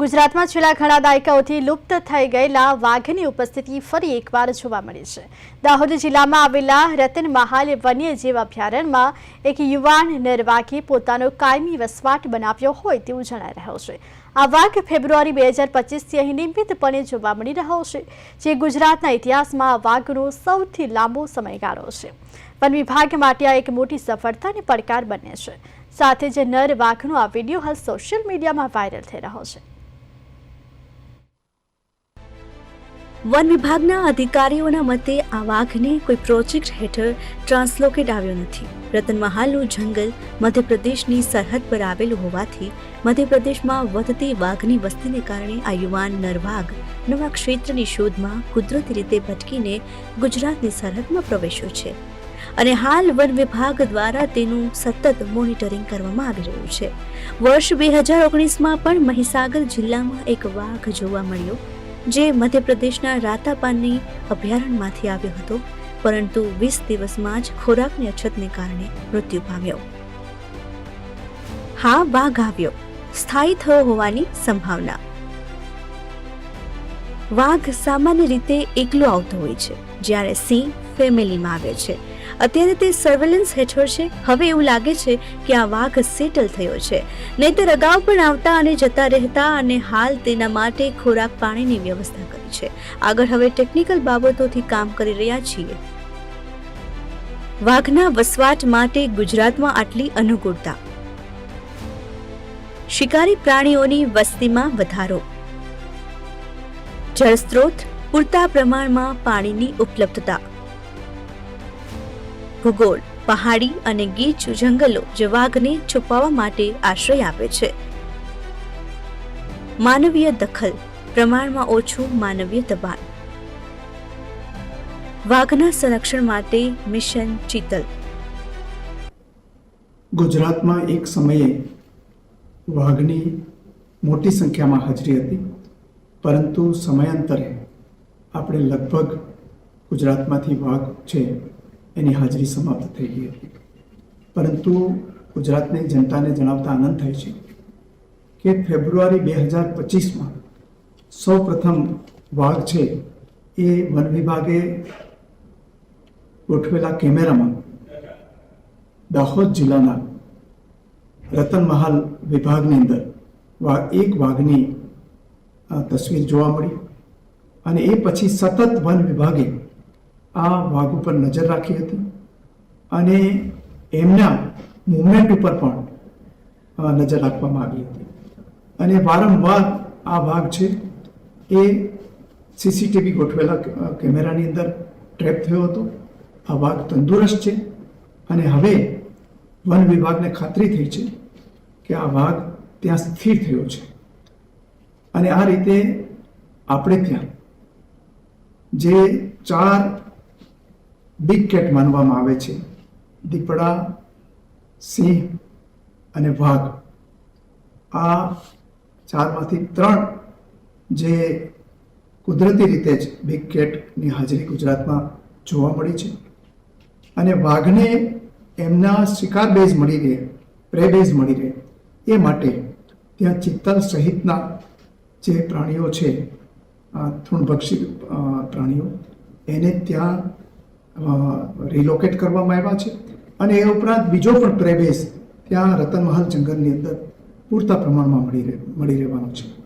ગુજરાતમાં છેલ્લા ઘણા દાયકાઓથી લુપ્ત થઈ ગયેલા વાઘની ઉપસ્થિતિ ફરી એકવાર જોવા મળી છે. દાહોદ જિલ્લામાં આવેલા રતન મહાલ વન્યજીવ અભયારણ્યમાં એક યુવાન નરવાઘે પોતાનો કાયમી વસવાટ બનાવ્યો હોય તેવું જણાઈ રહ્યું છે. આ વાઘ ફેબ્રુઆરી બે હજાર પચીસથી અહીં નિયમિતપણે જોવા મળી રહ્યો છે, જે ગુજરાતના ઇતિહાસમાં વાઘનો સૌથી લાંબો સમયગાળો છે. વન વિભાગ માટે આ એક મોટી સફળતા અને પડકાર બને છે. સાથે જ નર વાઘનો આ વીડિયો હાલ સોશિયલ મીડિયામાં વાયરલ થઈ રહ્યો છે. વન વિભાગના અધિકારીઓના મતે આ વાઘને કોઈ પ્રોજેક્ટ હેઠળ ટ્રાન્સલોકેટ આવ્યો નથી. રતનમહાલનું જંગલ મધ્યપ્રદેશની સરહદ પર આવેલું હોવાથી મધ્યપ્રદેશમાં વધતી વાઘની વસ્તીને કારણે આ યુવાન નરવાઘ નવા ક્ષેત્રની શોધમાં કુદરતી રીતે ભટકીને ગુજરાતની સરહદમાં પ્રવેશ્યો છે. અને હાલ વન વિભાગ દ્વારા તેનું સતત મોનિટરિંગ કરવામાં આવી રહ્યું છે. વર્ષ બે હજાર ઓગણીસમાં પણ મહીસાગર જિલ્લામાં એક વાઘ જોવા મળ્યો. જે મધ્યપ્રદેશના રાતાપાનની અભયારણ્યમાંથી આવ્યો હતો, પરંતુ વીસ દિવસમાં જ ખોરાકની અછતને કારણે મૃત્યુ પામ્યો. હા, વાઘ આવ્યો. સ્થાયી થયો હોવાની સંભાવના. વાઘ સામાન્ય રીતે એકલો આવતો હોય છે, જ્યારે સિંહ ફેમિલીમાં આવે છે. અત્યારે તે સર્વેલન્સ હેઠળ છે. હવે એવું લાગે છે કે આ વાઘ સેટલ થયો છે. નહીતર અગાઉ પણ આવતા અને જતા રહેતા અને હાલ તેના માટે ખોરાક પાણીની વ્યવસ્થા કરી છે. આગળ હવે ટેકનિકલ બાબતોથી કામ કરી રહ્યા છીએ. વાઘના વસવાટ માટે ગુજરાતમાં આટલી અનુકૂળતા. શિકારી પ્રાણીઓની વસ્તીમાં વધારો. જળસ્ત્રોત પૂરતા પ્રમાણમાં પાણીની ઉપલબ્ધતા. ભૂગોળ, પહાડી અને ગીચ જંગલો જે વાઘને છુપાવવા માટે આશ્રય આપે છે. માનવીય દખલ, પ્રમાણમાં ઓછું માનવીય દબાણ. વાઘના સંરક્ષણ માટે મિશન ચિતલ. ગુજરાતમાં એક સમયે વાઘની મોટી સંખ્યામાં હાજરી હતી, પરંતુ સમયાંતરે આપણે લગભગ ગુજરાતમાંથી વાઘ છે એની હાજરી સમાપ્ત થઈ ગઈ હતી. પરંતુ ગુજરાતની જનતાને જણાવતા આનંદ થાય છે કે ફેબ્રુઆરી બે હજાર પચીસમાં સૌ પ્રથમ વાઘ છે એ વન વિભાગે ગોઠવેલા કેમેરામાં દાહોદ જિલ્લાના રતનમહાલ વિભાગની અંદર વાઘ એક વાઘની તસવીર જોવા મળી અને એ પછી સતત વન વિભાગે આ વાઘ ઉપર નજર રાખી હતી અને એમના મુવમેન્ટ ઉપર પણ નજર રાખવામાં આવી હતી. અને વારંવાર આ વાઘ છે એ સીસીટીવી ગોઠવેલા કેમેરાની અંદર ટ્રેપ થયો હતો. આ વાઘ તંદુરસ્ત છે અને હવે વન વિભાગને ખાતરી થઈ છે કે આ વાઘ ત્યાં સ્થિર થયો છે. અને આ રીતે આપણે ત્યાં જે ચાર બિગ કેટ માનવામાં આવે છે. દીપડા, સિંહ અને વાઘ. આ ચારમાંથી ત્રણ જે કુદરતી રીતે જ બિગ કેટની હાજરી ગુજરાતમાં જોવા મળી છે. અને વાઘને એમના શિકાર બેઝ મળી રહે, પ્રે બેઝ મળી રહે, એ માટે ત્યાં ચિત્તલ સહિતના જે પ્રાણીઓ છે તૃણભક્ષી પ્રાણીઓ, એને ત્યાં રિલોકેટ કરવામાં આવ્યા છે. અને એ ઉપરાંત બીજો પણ પ્રવેશ ત્યાં રતનમહાલ જંગલની અંદર પૂરતા પ્રમાણમાં મળી રહે, મળી રહેવાનો છે.